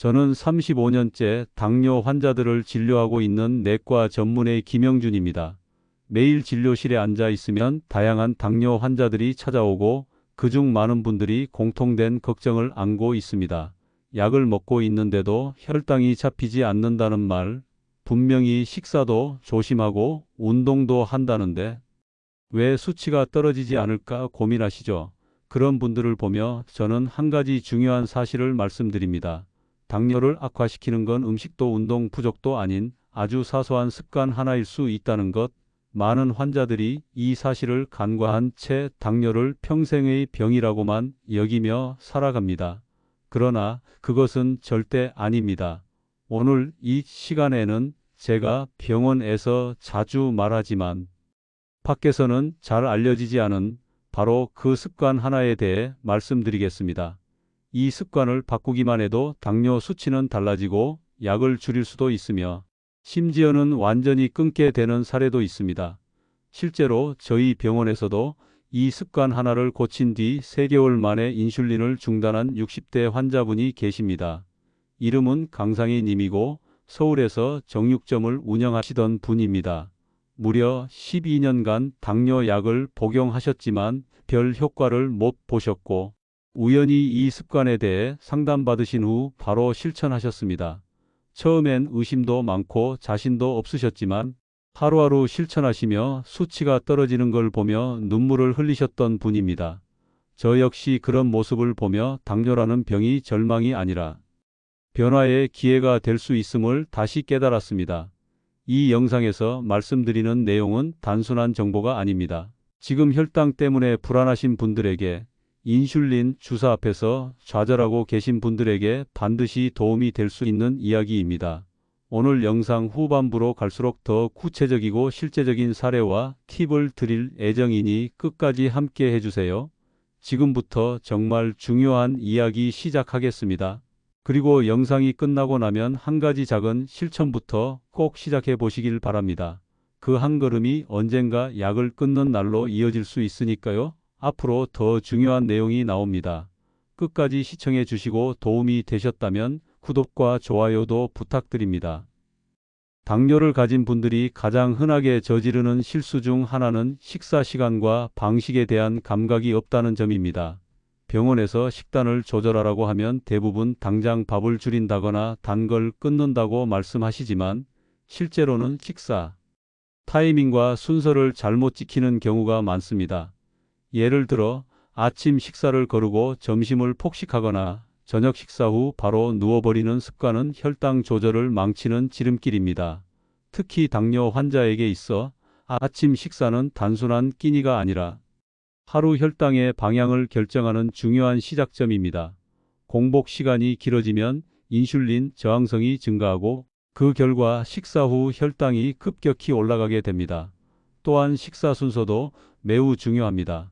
저는 35년째 당뇨 환자들을 진료하고 있는 내과 전문의 김영준입니다. 매일 진료실에 앉아 있으면 다양한 당뇨 환자들이 찾아오고 그중 많은 분들이 공통된 걱정을 안고 있습니다. 약을 먹고 있는데도 혈당이 잡히지 않는다는 말, 분명히 식사도 조심하고 운동도 한다는데 왜 수치가 떨어지지 않을까 고민하시죠? 그런 분들을 보며 저는 한 가지 중요한 사실을 말씀드립니다. 당뇨를 악화시키는 건 음식도 운동 부족도 아닌 아주 사소한 습관 하나일 수 있다는 것. 많은 환자들이 이 사실을 간과한 채 당뇨를 평생의 병이라고만 여기며 살아갑니다. 그러나 그것은 절대 아닙니다. 오늘 이 시간에는 제가 병원에서 자주 말하지만 밖에서는 잘 알려지지 않은 바로 그 습관 하나에 대해 말씀드리겠습니다. 이 습관을 바꾸기만 해도 당뇨 수치는 달라지고 약을 줄일 수도 있으며 심지어는 완전히 끊게 되는 사례도 있습니다. 실제로 저희 병원에서도 이 습관 하나를 고친 뒤 3개월 만에 인슐린을 중단한 60대 환자분이 계십니다. 이름은 강상희 님이고 서울에서 정육점을 운영하시던 분입니다. 무려 12년간 당뇨 약을 복용하셨지만 별 효과를 못 보셨고 우연히 이 습관에 대해 상담받으신 후 바로 실천하셨습니다. 처음엔 의심도 많고 자신도 없으셨지만 하루하루 실천하시며 수치가 떨어지는 걸 보며 눈물을 흘리셨던 분입니다. 저 역시 그런 모습을 보며 당뇨라는 병이 절망이 아니라 변화의 기회가 될 수 있음을 다시 깨달았습니다. 이 영상에서 말씀드리는 내용은 단순한 정보가 아닙니다. 지금 혈당 때문에 불안하신 분들에게 인슐린 주사 앞에서 좌절하고 계신 분들에게 반드시 도움이 될 수 있는 이야기입니다. 오늘 영상 후반부로 갈수록 더 구체적이고 실제적인 사례와 팁을 드릴 예정이니 끝까지 함께 해주세요. 지금부터 정말 중요한 이야기 시작하겠습니다. 그리고 영상이 끝나고 나면 한 가지 작은 실천부터 꼭 시작해 보시길 바랍니다. 그 한 걸음이 언젠가 약을 끊는 날로 이어질 수 있으니까요. 앞으로 더 중요한 내용이 나옵니다. 끝까지 시청해 주시고 도움이 되셨다면 구독과 좋아요도 부탁드립니다. 당뇨를 가진 분들이 가장 흔하게 저지르는 실수 중 하나는 식사 시간과 방식에 대한 감각이 없다는 점입니다. 병원에서 식단을 조절하라고 하면 대부분 당장 밥을 줄인다거나 단 걸 끊는다고 말씀하시지만 실제로는 식사 타이밍과 순서를 잘못 지키는 경우가 많습니다. 예를 들어 아침 식사를 거르고 점심을 폭식하거나 저녁 식사 후 바로 누워버리는 습관은 혈당 조절을 망치는 지름길입니다. 특히 당뇨 환자에게 있어 아침 식사는 단순한 끼니가 아니라 하루 혈당의 방향을 결정하는 중요한 시작점입니다. 공복 시간이 길어지면 인슐린 저항성이 증가하고 그 결과 식사 후 혈당이 급격히 올라가게 됩니다. 또한 식사 순서도 매우 중요합니다.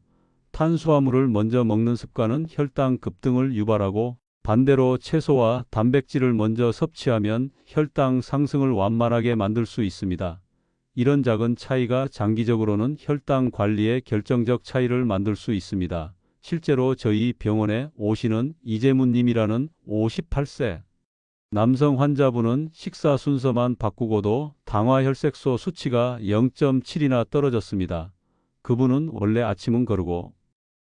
탄수화물을 먼저 먹는 습관은 혈당 급등을 유발하고 반대로 채소와 단백질을 먼저 섭취하면 혈당 상승을 완만하게 만들 수 있습니다. 이런 작은 차이가 장기적으로는 혈당 관리에 결정적 차이를 만들 수 있습니다. 실제로 저희 병원에 오시는 이재문 님이라는 58세 남성 환자분은 식사 순서만 바꾸고도 당화혈색소 수치가 0.7이나 떨어졌습니다. 그분은 원래 아침은 거르고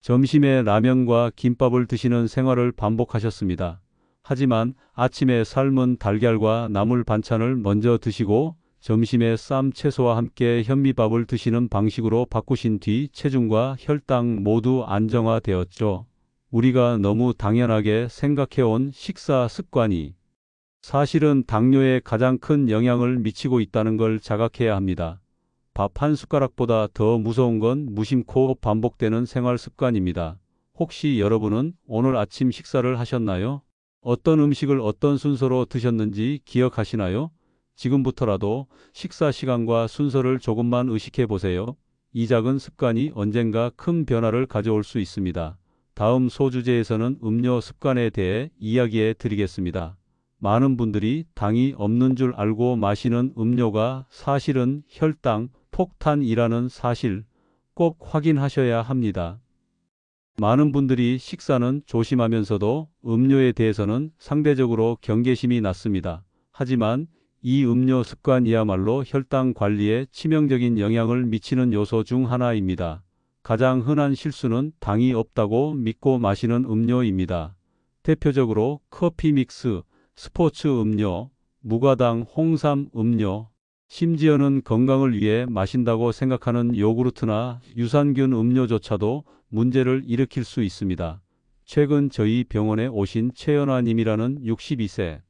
점심에 라면과 김밥을 드시는 생활을 반복하셨습니다. 하지만 아침에 삶은 달걀과 나물 반찬을 먼저 드시고 점심에 쌈 채소와 함께 현미밥을 드시는 방식으로 바꾸신 뒤 체중과 혈당 모두 안정화되었죠. 우리가 너무 당연하게 생각해온 식사 습관이 사실은 당뇨에 가장 큰 영향을 미치고 있다는 걸 자각해야 합니다. 밥 한 숟가락보다 더 무서운 건 무심코 반복되는 생활 습관입니다. 혹시 여러분은 오늘 아침 식사를 하셨나요? 어떤 음식을 어떤 순서로 드셨는지 기억하시나요? 지금부터라도 식사 시간과 순서를 조금만 의식해 보세요. 이 작은 습관이 언젠가 큰 변화를 가져올 수 있습니다. 다음 소주제에서는 음료 습관에 대해 이야기해 드리겠습니다. 많은 분들이 당이 없는 줄 알고 마시는 음료가 사실은 혈당, 폭탄이라는 사실 꼭 확인하셔야 합니다. 많은 분들이 식사는 조심하면서도 음료에 대해서는 상대적으로 경계심이 낮습니다. 하지만 이 음료 습관이야말로 혈당 관리에 치명적인 영향을 미치는 요소 중 하나입니다. 가장 흔한 실수는 당이 없다고 믿고 마시는 음료입니다. 대표적으로 커피 믹스, 스포츠 음료, 무가당 홍삼 음료, 심지어는 건강을 위해 마신다고 생각하는 요구르트나 유산균 음료조차도 문제를 일으킬 수 있습니다. 최근 저희 병원에 오신 최연아님이라는 62세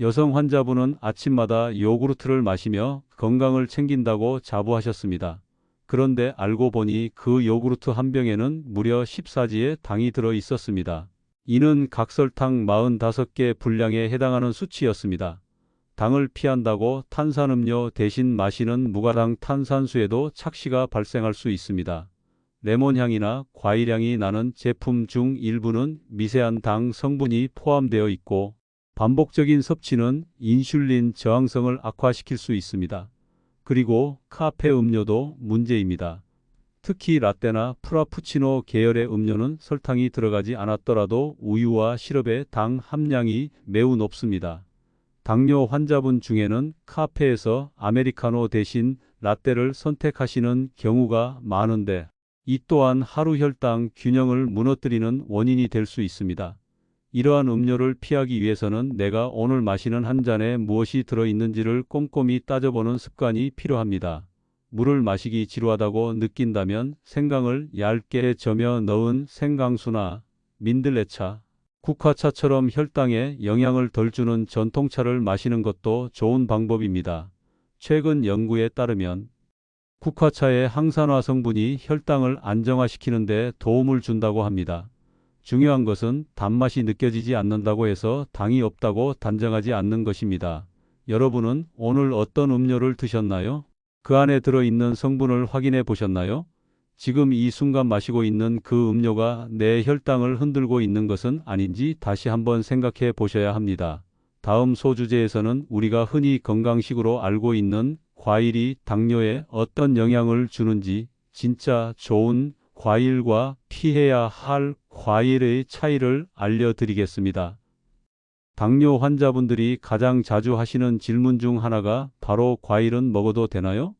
여성 환자분은 아침마다 요구르트를 마시며 건강을 챙긴다고 자부하셨습니다. 그런데 알고 보니 그 요구르트 한 병에는 무려 14지의 당이 들어 있었습니다. 이는 각설탕 45개 분량에 해당하는 수치였습니다. 당을 피한다고 탄산음료 대신 마시는 무가당 탄산수에도 착시가 발생할 수 있습니다. 레몬향이나 과일향이 나는 제품 중 일부는 미세한 당 성분이 포함되어 있고 반복적인 섭취는 인슐린 저항성을 악화시킬 수 있습니다. 그리고 카페 음료도 문제입니다. 특히 라떼나 프라푸치노 계열의 음료는 설탕이 들어가지 않았더라도 우유와 시럽의 당 함량이 매우 높습니다. 당뇨 환자분 중에는 카페에서 아메리카노 대신 라떼를 선택하시는 경우가 많은데 이 또한 하루 혈당 균형을 무너뜨리는 원인이 될 수 있습니다. 이러한 음료를 피하기 위해서는 내가 오늘 마시는 한 잔에 무엇이 들어있는지를 꼼꼼히 따져보는 습관이 필요합니다. 물을 마시기 지루하다고 느낀다면 생강을 얇게 저며 넣은 생강수나 민들레차, 국화차처럼 혈당에 영향을 덜 주는 전통차를 마시는 것도 좋은 방법입니다. 최근 연구에 따르면 국화차의 항산화 성분이 혈당을 안정화시키는 데 도움을 준다고 합니다. 중요한 것은 단맛이 느껴지지 않는다고 해서 당이 없다고 단정하지 않는 것입니다. 여러분은 오늘 어떤 음료를 드셨나요? 그 안에 들어있는 성분을 확인해 보셨나요? 지금 이 순간 마시고 있는 그 음료가 내 혈당을 흔들고 있는 것은 아닌지 다시 한번 생각해 보셔야 합니다. 다음 소주제에서는 우리가 흔히 건강식으로 알고 있는 과일이 당뇨에 어떤 영향을 주는지 진짜 좋은 과일과 피해야 할 과일의 차이를 알려드리겠습니다. 당뇨 환자분들이 가장 자주 하시는 질문 중 하나가 바로 과일은 먹어도 되나요?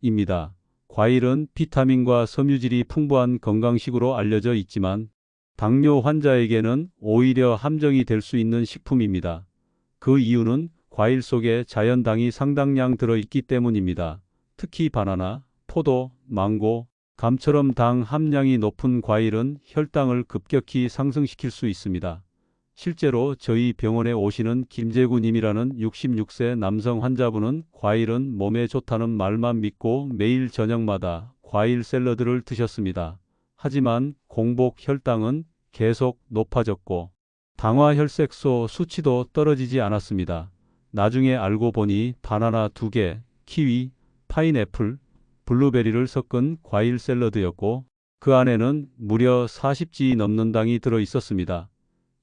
입니다. 과일은 비타민과 섬유질이 풍부한 건강식으로 알려져 있지만 당뇨 환자에게는 오히려 함정이 될 수 있는 식품입니다. 그 이유는 과일 속에 자연당이 상당량 들어있기 때문입니다. 특히 바나나, 포도, 망고, 감처럼 당 함량이 높은 과일은 혈당을 급격히 상승시킬 수 있습니다. 실제로 저희 병원에 오시는 김재구님이라는 66세 남성 환자분은 과일은 몸에 좋다는 말만 믿고 매일 저녁마다 과일 샐러드를 드셨습니다. 하지만 공복 혈당은 계속 높아졌고 당화 혈색소 수치도 떨어지지 않았습니다. 나중에 알고 보니 바나나 2개, 키위, 파인애플, 블루베리를 섞은 과일 샐러드였고 그 안에는 무려 40지 넘는 당이 들어 있었습니다.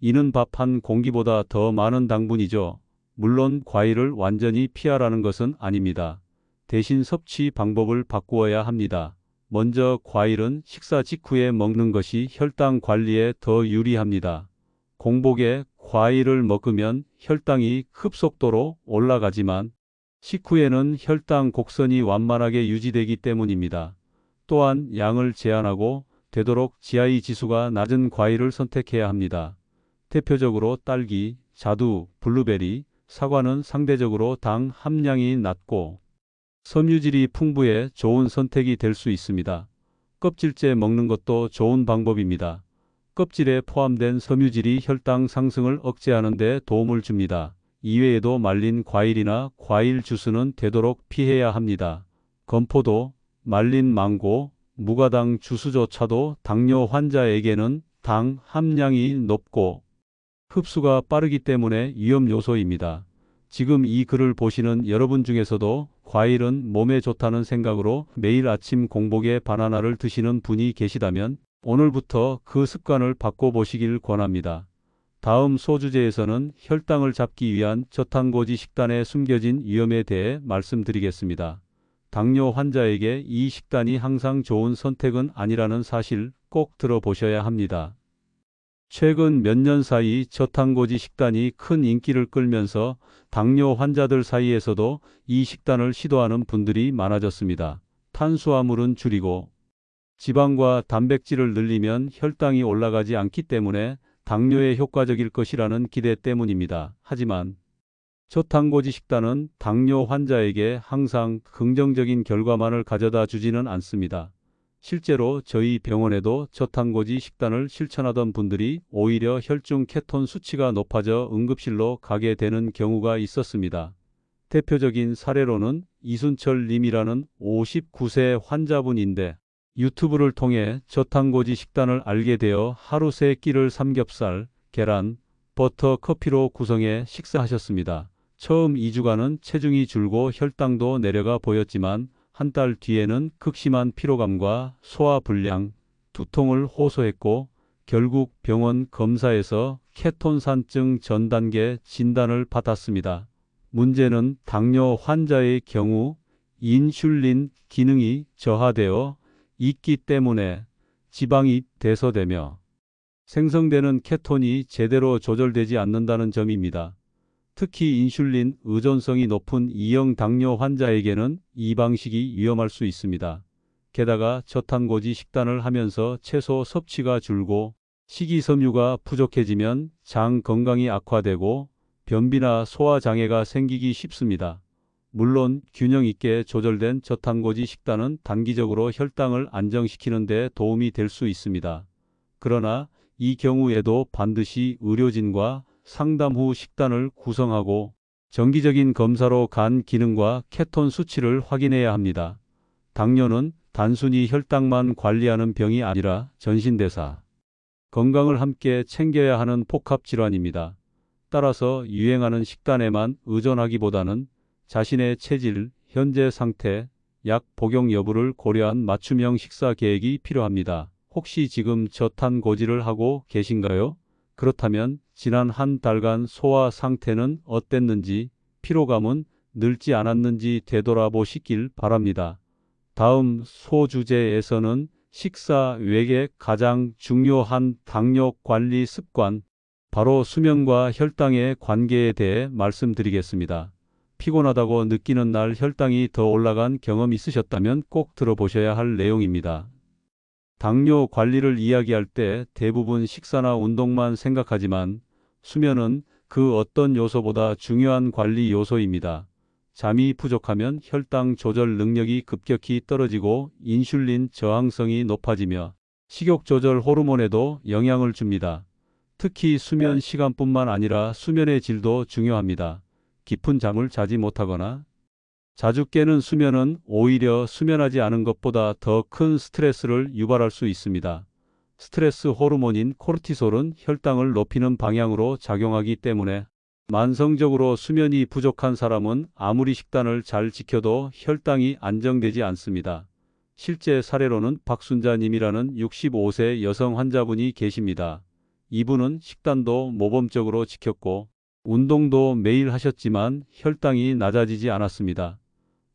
이는 밥 한 공기보다 더 많은 당분이죠. 물론 과일을 완전히 피하라는 것은 아닙니다. 대신 섭취 방법을 바꾸어야 합니다. 먼저 과일은 식사 직후에 먹는 것이 혈당 관리에 더 유리합니다. 공복에 과일을 먹으면 혈당이 급속도로 올라가지만 식후에는 혈당 곡선이 완만하게 유지되기 때문입니다. 또한 양을 제한하고 되도록 GI 지수가 낮은 과일을 선택해야 합니다. 대표적으로 딸기, 자두, 블루베리, 사과는 상대적으로 당 함량이 낮고 섬유질이 풍부해 좋은 선택이 될 수 있습니다. 껍질째 먹는 것도 좋은 방법입니다. 껍질에 포함된 섬유질이 혈당 상승을 억제하는 데 도움을 줍니다. 이외에도 말린 과일이나 과일 주스는 되도록 피해야 합니다. 건포도, 말린 망고, 무가당 주스조차도 당뇨 환자에게는 당 함량이 높고 흡수가 빠르기 때문에 위험 요소입니다. 지금 이 글을 보시는 여러분 중에서도 과일은 몸에 좋다는 생각으로 매일 아침 공복에 바나나를 드시는 분이 계시다면 오늘부터 그 습관을 바꿔보시길 권합니다. 다음 소주제에서는 혈당을 잡기 위한 저탄고지 식단에 숨겨진 위험에 대해 말씀드리겠습니다. 당뇨 환자에게 이 식단이 항상 좋은 선택은 아니라는 사실 꼭 들어보셔야 합니다. 최근 몇 년 사이 저탄고지 식단이 큰 인기를 끌면서 당뇨 환자들 사이에서도 이 식단을 시도하는 분들이 많아졌습니다. 탄수화물은 줄이고 지방과 단백질을 늘리면 혈당이 올라가지 않기 때문에 당뇨에 효과적일 것이라는 기대 때문입니다. 하지만 저탄고지 식단은 당뇨 환자에게 항상 긍정적인 결과만을 가져다 주지는 않습니다. 실제로 저희 병원에도 저탄고지 식단을 실천하던 분들이 오히려 혈중 케톤 수치가 높아져 응급실로 가게 되는 경우가 있었습니다. 대표적인 사례로는 이순철 님이라는 59세 환자분인데 유튜브를 통해 저탄고지 식단을 알게 되어 하루 세 끼를 삼겹살, 계란, 버터, 커피로 구성해 식사하셨습니다. 처음 2주간은 체중이 줄고 혈당도 내려가 보였지만 한 달 뒤에는 극심한 피로감과 소화불량, 두통을 호소했고 결국 병원 검사에서 케톤산증 전 단계 진단을 받았습니다. 문제는 당뇨 환자의 경우 인슐린 기능이 저하되어 있기 때문에 지방이 대소되며 생성되는 케톤이 제대로 조절되지 않는다는 점입니다. 특히 인슐린 의존성이 높은 이형 당뇨 환자에게는 이 방식이 위험할 수 있습니다. 게다가 저탄고지 식단을 하면서 채소 섭취가 줄고 식이섬유가 부족해지면 장 건강이 악화되고 변비나 소화 장애가 생기기 쉽습니다. 물론 균형 있게 조절된 저탄고지 식단은 단기적으로 혈당을 안정시키는 데 도움이 될 수 있습니다. 그러나 이 경우에도 반드시 의료진과 상담 후 식단을 구성하고 정기적인 검사로 간 기능과 케톤 수치를 확인해야 합니다. 당뇨는 단순히 혈당만 관리하는 병이 아니라 전신대사, 건강을 함께 챙겨야 하는 복합질환입니다. 따라서 유행하는 식단에만 의존하기보다는 자신의 체질, 현재 상태, 약 복용 여부를 고려한 맞춤형 식사 계획이 필요합니다. 혹시 지금 저탄고지를 하고 계신가요? 그렇다면 지난 한 달간 소화 상태는 어땠는지, 피로감은 늘지 않았는지 되돌아보시길 바랍니다. 다음 소주제에서는 식사 외에 가장 중요한 당뇨 관리 습관, 바로 수면과 혈당의 관계에 대해 말씀드리겠습니다. 피곤하다고 느끼는 날 혈당이 더 올라간 경험 있으셨다면 꼭 들어보셔야 할 내용입니다. 당뇨 관리를 이야기할 때 대부분 식사나 운동만 생각하지만 수면은 그 어떤 요소보다 중요한 관리 요소입니다. 잠이 부족하면 혈당 조절 능력이 급격히 떨어지고 인슐린 저항성이 높아지며 식욕 조절 호르몬에도 영향을 줍니다. 특히 수면 시간뿐만 아니라 수면의 질도 중요합니다. 깊은 잠을 자지 못하거나 자주 깨는 수면은 오히려 수면하지 않은 것보다 더 큰 스트레스를 유발할 수 있습니다. 스트레스 호르몬인 코르티솔은 혈당을 높이는 방향으로 작용하기 때문에 만성적으로 수면이 부족한 사람은 아무리 식단을 잘 지켜도 혈당이 안정되지 않습니다. 실제 사례로는 박순자 님이라는 65세 여성 환자분이 계십니다. 이분은 식단도 모범적으로 지켰고 운동도 매일 하셨지만 혈당이 낮아지지 않았습니다.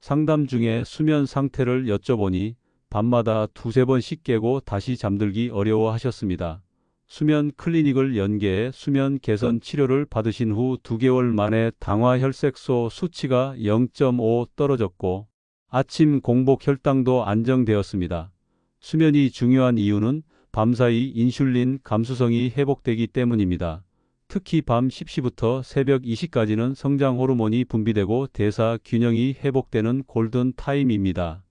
상담 중에 수면 상태를 여쭤보니 밤마다 두세 번씩 깨고 다시 잠들기 어려워 하셨습니다. 수면 클리닉을 연계해 수면 개선 치료를 받으신 후 2개월 만에 당화 혈색소 수치가 0.5 떨어졌고 아침 공복 혈당도 안정되었습니다. 수면이 중요한 이유는 밤사이 인슐린 감수성이 회복되기 때문입니다. 특히 밤 10시부터 새벽 2시까지는 성장 호르몬이 분비되고 대사 균형이 회복되는 골든 타임입니다.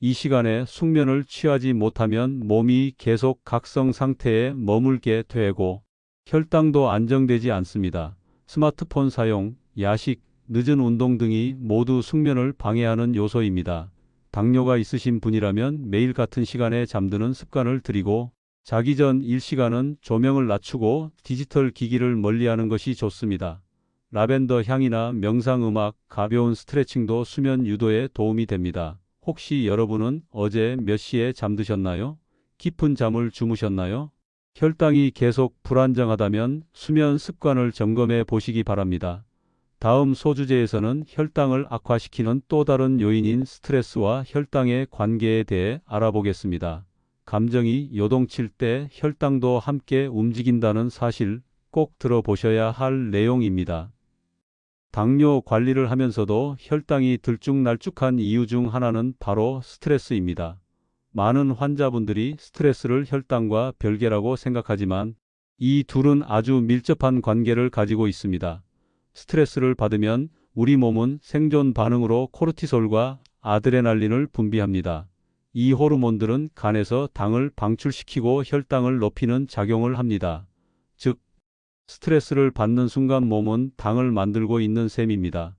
이 시간에 숙면을 취하지 못하면 몸이 계속 각성 상태에 머물게 되고 혈당도 안정되지 않습니다. 스마트폰 사용, 야식, 늦은 운동 등이 모두 숙면을 방해하는 요소입니다. 당뇨가 있으신 분이라면 매일 같은 시간에 잠드는 습관을 들이고 자기 전 1시간은 조명을 낮추고 디지털 기기를 멀리하는 것이 좋습니다. 라벤더 향이나 명상음악, 가벼운 스트레칭도 수면 유도에 도움이 됩니다. 혹시 여러분은 어제 몇 시에 잠드셨나요? 깊은 잠을 주무셨나요? 혈당이 계속 불안정하다면 수면 습관을 점검해 보시기 바랍니다. 다음 소주제에서는 혈당을 악화시키는 또 다른 요인인 스트레스와 혈당의 관계에 대해 알아보겠습니다. 감정이 요동칠 때 혈당도 함께 움직인다는 사실 꼭 들어보셔야 할 내용입니다. 당뇨 관리를 하면서도 혈당이 들쭉날쭉한 이유 중 하나는 바로 스트레스입니다. 많은 환자분들이 스트레스를 혈당과 별개라고 생각하지만 이 둘은 아주 밀접한 관계를 가지고 있습니다. 스트레스를 받으면 우리 몸은 생존 반응으로 코르티솔과 아드레날린을 분비합니다. 이 호르몬들은 간에서 당을 방출시키고 혈당을 높이는 작용을 합니다. 즉, 스트레스를 받는 순간 몸은 당을 만들고 있는 셈입니다.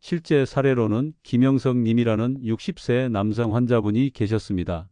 실제 사례로는 김영석 님이라는 60세 남성 환자분이 계셨습니다.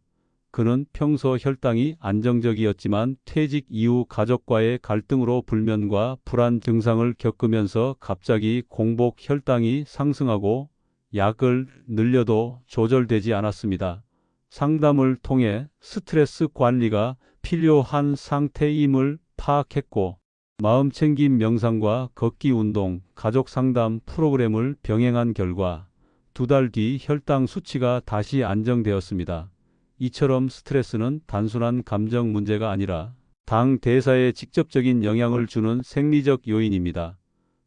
그는 평소 혈당이 안정적이었지만 퇴직 이후 가족과의 갈등으로 불면과 불안 증상을 겪으면서 갑자기 공복 혈당이 상승하고 약을 늘려도 조절되지 않았습니다. 상담을 통해 스트레스 관리가 필요한 상태임을 파악했고 마음 챙김 명상과 걷기 운동, 가족 상담 프로그램을 병행한 결과 두 달 뒤 혈당 수치가 다시 안정되었습니다. 이처럼 스트레스는 단순한 감정 문제가 아니라 당 대사에 직접적인 영향을 주는 생리적 요인입니다.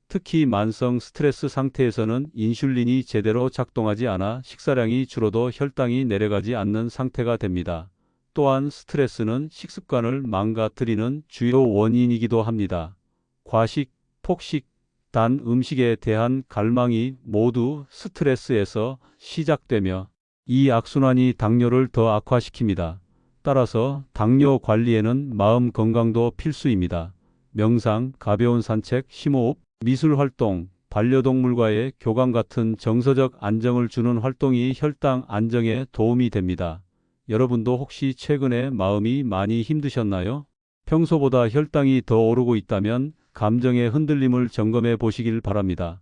특히 만성 스트레스 상태에서는 인슐린이 제대로 작동하지 않아 식사량이 줄어도 혈당이 내려가지 않는 상태가 됩니다. 또한 스트레스는 식습관을 망가뜨리는 주요 원인이기도 합니다. 과식, 폭식, 단 음식에 대한 갈망이 모두 스트레스에서 시작되며 이 악순환이 당뇨를 더 악화시킵니다. 따라서 당뇨 관리에는 마음 건강도 필수입니다. 명상, 가벼운 산책, 심호흡, 미술 활동, 반려동물과의 교감 같은 정서적 안정을 주는 활동이 혈당 안정에 도움이 됩니다. 여러분도 혹시 최근에 마음이 많이 힘드셨나요? 평소보다 혈당이 더 오르고 있다면 감정의 흔들림을 점검해 보시길 바랍니다.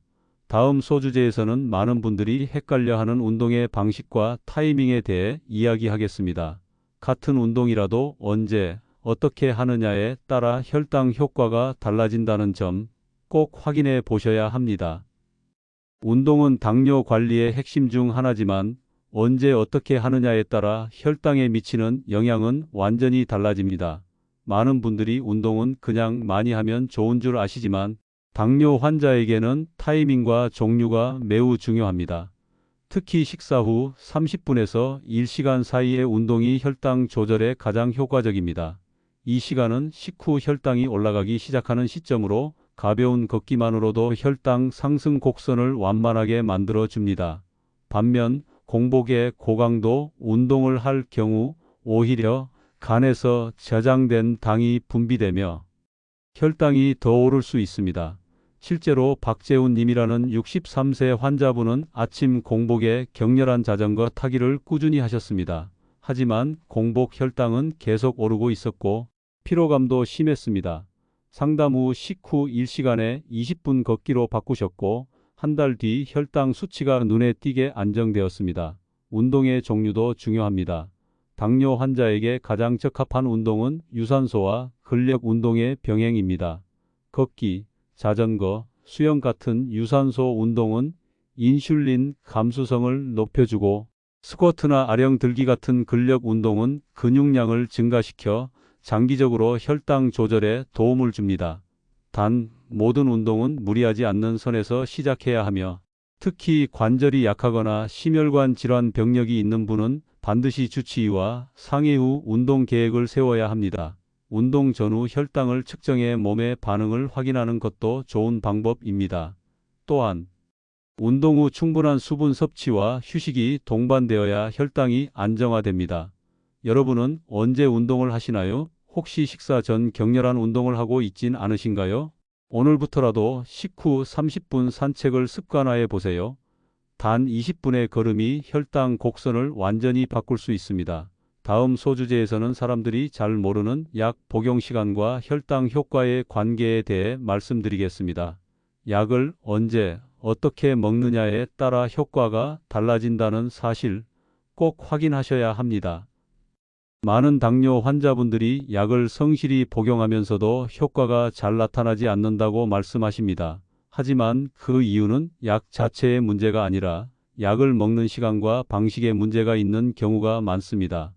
다음 소주제에서는 많은 분들이 헷갈려하는 운동의 방식과 타이밍에 대해 이야기하겠습니다. 같은 운동이라도 언제, 어떻게 하느냐에 따라 혈당 효과가 달라진다는 점 꼭 확인해 보셔야 합니다. 운동은 당뇨 관리의 핵심 중 하나지만 언제 어떻게 하느냐에 따라 혈당에 미치는 영향은 완전히 달라집니다. 많은 분들이 운동은 그냥 많이 하면 좋은 줄 아시지만 당뇨 환자에게는 타이밍과 종류가 매우 중요합니다. 특히 식사 후 30분에서 1시간 사이의 운동이 혈당 조절에 가장 효과적입니다. 이 시간은 식후 혈당이 올라가기 시작하는 시점으로 가벼운 걷기만으로도 혈당 상승 곡선을 완만하게 만들어 줍니다. 반면 공복에 고강도 운동을 할 경우 오히려 간에서 저장된 당이 분비되며 혈당이 더 오를 수 있습니다. 실제로 박재훈 님이라는 63세 환자분은 아침 공복에 격렬한 자전거 타기를 꾸준히 하셨습니다. 하지만 공복 혈당은 계속 오르고 있었고 피로감도 심했습니다. 상담 후 식후 1시간에 20분 걷기로 바꾸셨고 한 달 뒤 혈당 수치가 눈에 띄게 안정되었습니다. 운동의 종류도 중요합니다. 당뇨 환자에게 가장 적합한 운동은 유산소와 근력 운동의 병행입니다. 걷기, 자전거, 수영 같은 유산소 운동은 인슐린 감수성을 높여주고 스쿼트나 아령 들기 같은 근력 운동은 근육량을 증가시켜 장기적으로 혈당 조절에 도움을 줍니다. 단, 모든 운동은 무리하지 않는 선에서 시작해야 하며 특히 관절이 약하거나 심혈관 질환 병력이 있는 분은 반드시 주치의와 상의 후 운동 계획을 세워야 합니다. 운동 전후 혈당을 측정해 몸의 반응을 확인하는 것도 좋은 방법입니다. 또한 운동 후 충분한 수분 섭취와 휴식이 동반되어야 혈당이 안정화됩니다. 여러분은 언제 운동을 하시나요? 혹시 식사 전 격렬한 운동을 하고 있진 않으신가요? 오늘부터라도 식후 30분 산책을 습관화해 보세요. 단 20분의 걸음이 혈당 곡선을 완전히 바꿀 수 있습니다. 다음 소주제에서는 사람들이 잘 모르는 약 복용 시간과 혈당 효과의 관계에 대해 말씀드리겠습니다. 약을 언제, 어떻게 먹느냐에 따라 효과가 달라진다는 사실 꼭 확인하셔야 합니다. 많은 당뇨 환자분들이 약을 성실히 복용하면서도 효과가 잘 나타나지 않는다고 말씀하십니다. 하지만 그 이유는 약 자체의 문제가 아니라 약을 먹는 시간과 방식에 문제가 있는 경우가 많습니다.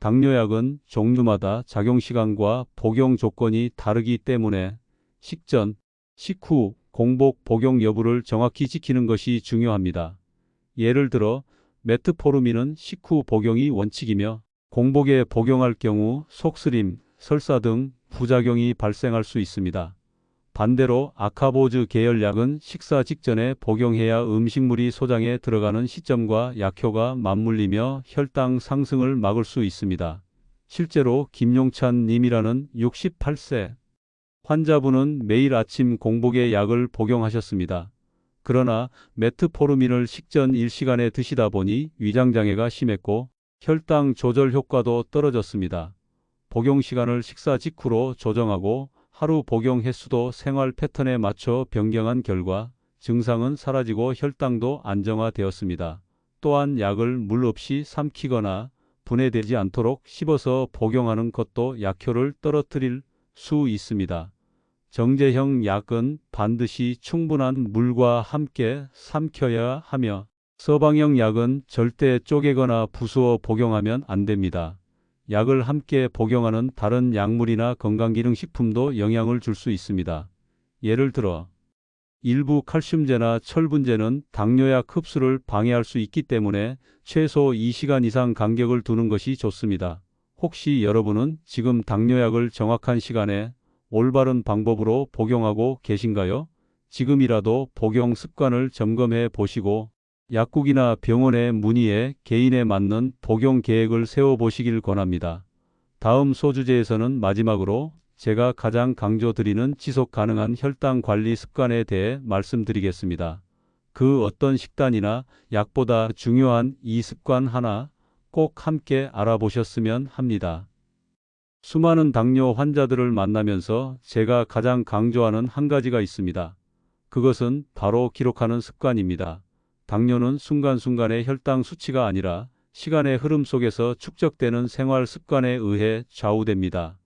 당뇨약은 종류마다 작용 시간과 복용 조건이 다르기 때문에 식전, 식후, 공복 복용 여부를 정확히 지키는 것이 중요합니다. 예를 들어 메트포르민은 식후 복용이 원칙이며 공복에 복용할 경우 속쓰림, 설사 등 부작용이 발생할 수 있습니다. 반대로 아카보즈 계열약은 식사 직전에 복용해야 음식물이 소장에 들어가는 시점과 약효가 맞물리며 혈당 상승을 막을 수 있습니다. 실제로 김용찬 님이라는 68세 환자분은 매일 아침 공복에 약을 복용하셨습니다. 그러나 메트포르민을 식전 1시간에 드시다 보니 위장장애가 심했고 혈당 조절 효과도 떨어졌습니다. 복용 시간을 식사 직후로 조정하고 하루 복용 횟수도 생활 패턴에 맞춰 변경한 결과 증상은 사라지고 혈당도 안정화되었습니다. 또한 약을 물 없이 삼키거나 분해되지 않도록 씹어서 복용하는 것도 약효를 떨어뜨릴 수 있습니다. 정제형 약은 반드시 충분한 물과 함께 삼켜야 하며 서방형 약은 절대 쪼개거나 부수어 복용하면 안 됩니다. 약을 함께 복용하는 다른 약물이나 건강기능식품도 영향을 줄 수 있습니다. 예를 들어 일부 칼슘제나 철분제는 당뇨약 흡수를 방해할 수 있기 때문에 최소 2시간 이상 간격을 두는 것이 좋습니다. 혹시 여러분은 지금 당뇨약을 정확한 시간에 올바른 방법으로 복용하고 계신가요? 지금이라도 복용 습관을 점검해 보시고 약국이나 병원에 문의해 개인에 맞는 복용 계획을 세워 보시길 권합니다. 다음 소주제에서는 마지막으로 제가 가장 강조드리는 지속 가능한 혈당 관리 습관에 대해 말씀드리겠습니다. 그 어떤 식단이나 약보다 중요한 이 습관 하나 꼭 함께 알아보셨으면 합니다. 수많은 당뇨 환자들을 만나면서 제가 가장 강조하는 한 가지가 있습니다. 그것은 바로 기록하는 습관입니다. 당뇨는 순간순간의 혈당 수치가 아니라 시간의 흐름 속에서 축적되는 생활 습관에 의해 좌우됩니다.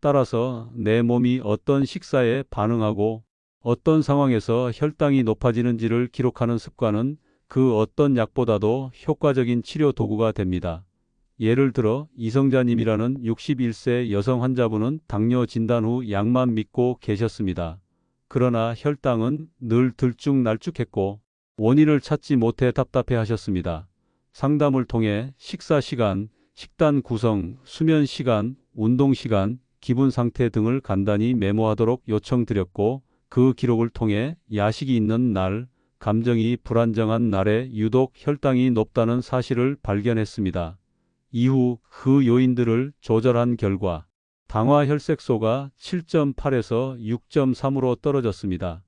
따라서 내 몸이 어떤 식사에 반응하고 어떤 상황에서 혈당이 높아지는지를 기록하는 습관은 그 어떤 약보다도 효과적인 치료 도구가 됩니다. 예를 들어 이성자님이라는 61세 여성 환자분은 당뇨 진단 후 약만 믿고 계셨습니다. 그러나 혈당은 늘 들쭉날쭉했고 원인을 찾지 못해 답답해 하셨습니다. 상담을 통해 식사 시간, 식단 구성, 수면 시간, 운동 시간, 기분 상태 등을 간단히 메모하도록 요청드렸고 그 기록을 통해 야식이 있는 날, 감정이 불안정한 날에 유독 혈당이 높다는 사실을 발견했습니다. 이후 그 요인들을 조절한 결과 당화 혈색소가 7.8에서 6.3으로 떨어졌습니다.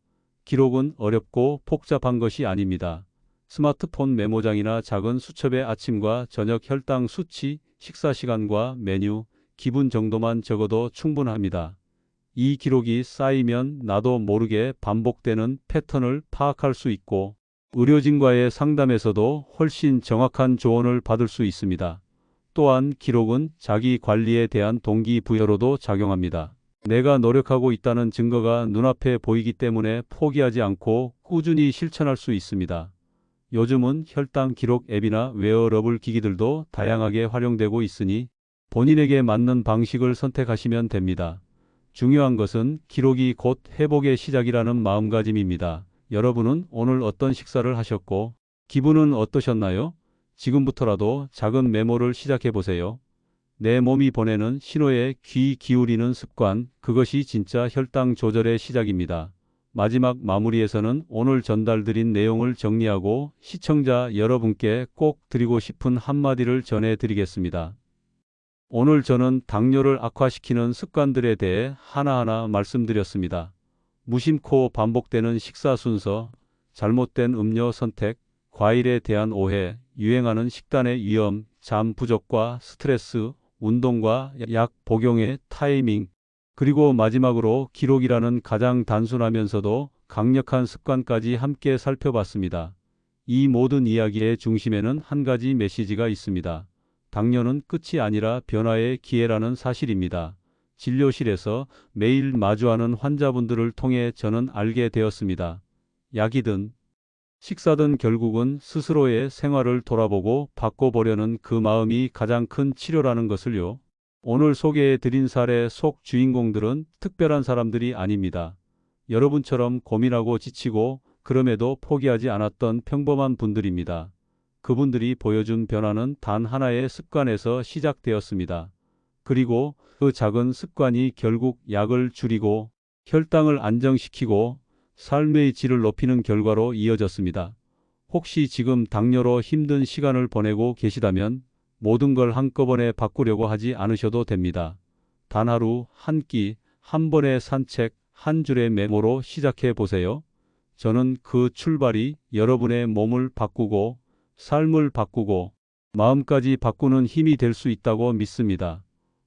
기록은 어렵고 복잡한 것이 아닙니다. 스마트폰 메모장이나 작은 수첩에 아침과 저녁 혈당 수치, 식사 시간과 메뉴, 기분 정도만 적어도 충분합니다. 이 기록이 쌓이면 나도 모르게 반복되는 패턴을 파악할 수 있고 의료진과의 상담에서도 훨씬 정확한 조언을 받을 수 있습니다. 또한 기록은 자기 관리에 대한 동기부여로도 작용합니다. 내가 노력하고 있다는 증거가 눈앞에 보이기 때문에 포기하지 않고 꾸준히 실천할 수 있습니다. 요즘은 혈당 기록 앱이나 웨어러블 기기들도 다양하게 활용되고 있으니 본인에게 맞는 방식을 선택하시면 됩니다. 중요한 것은 기록이 곧 회복의 시작이라는 마음가짐입니다. 여러분은 오늘 어떤 식사를 하셨고 기분은 어떠셨나요? 지금부터라도 작은 메모를 시작해 보세요. 내 몸이 보내는 신호에 귀 기울이는 습관, 그것이 진짜 혈당 조절의 시작입니다. 마지막 마무리에서는 오늘 전달드린 내용을 정리하고 시청자 여러분께 꼭 드리고 싶은 한마디를 전해드리겠습니다. 오늘 저는 당뇨를 악화시키는 습관들에 대해 하나하나 말씀드렸습니다. 무심코 반복되는 식사 순서, 잘못된 음료 선택, 과일에 대한 오해, 유행하는 식단의 위험, 잠 부족과 스트레스, 운동과 약 복용의 타이밍, 그리고 마지막으로 기록이라는 가장 단순하면서도 강력한 습관까지 함께 살펴봤습니다. 이 모든 이야기의 중심에는 한 가지 메시지가 있습니다. 당뇨는 끝이 아니라 변화의 기회라는 사실입니다. 진료실에서 매일 마주하는 환자분들을 통해 저는 알게 되었습니다. 약이든 식사든 결국은 스스로의 생활을 돌아보고 바꿔보려는 그 마음이 가장 큰 치료라는 것을요. 오늘 소개해 드린 사례 속 주인공들은 특별한 사람들이 아닙니다. 여러분처럼 고민하고 지치고 그럼에도 포기하지 않았던 평범한 분들입니다. 그분들이 보여준 변화는 단 하나의 습관에서 시작되었습니다. 그리고 그 작은 습관이 결국 약을 줄이고 혈당을 안정시키고 삶의 질을 높이는 결과로 이어졌습니다. 혹시 지금 당뇨로 힘든 시간을 보내고 계시다면 모든 걸 한꺼번에 바꾸려고 하지 않으셔도 됩니다. 단 하루 한 끼, 한 번의 산책, 한 줄의 메모로 시작해 보세요. 저는 그 출발이 여러분의 몸을 바꾸고 삶을 바꾸고 마음까지 바꾸는 힘이 될 수 있다고 믿습니다.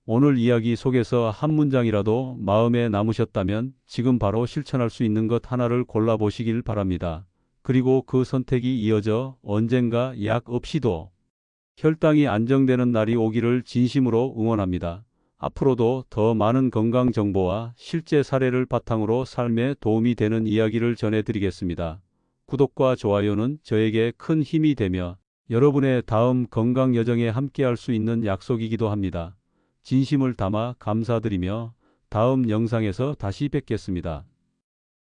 오늘 이야기 속에서 한 문장이라도 마음에 남으셨다면 지금 바로 실천할 수 있는 것 하나를 골라보시길 바랍니다. 그리고 그 선택이 이어져 언젠가 약 없이도 혈당이 안정되는 날이 오기를 진심으로 응원합니다. 앞으로도 더 많은 건강 정보와 실제 사례를 바탕으로 삶에 도움이 되는 이야기를 전해드리겠습니다. 구독과 좋아요는 저에게 큰 힘이 되며 여러분의 다음 건강 여정에 함께할 수 있는 약속이기도 합니다. 진심을 담아 감사드리며 다음 영상에서 다시 뵙겠습니다.